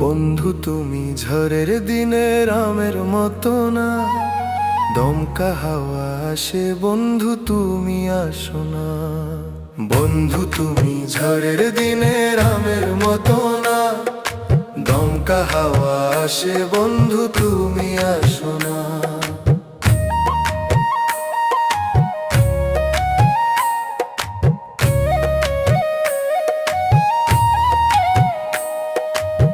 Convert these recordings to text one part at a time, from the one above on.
বন্ধু, তুমি ঝড়ের দিনে রামের মতো না। দমকা হাওয়া আসে, বন্ধু, তুমি আসো না। বন্ধু, তুমি ঝড়ের দিনে রামের মতো না। দমকা হাওয়া আসে, বন্ধু, তুমি আসো না।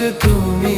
তুমি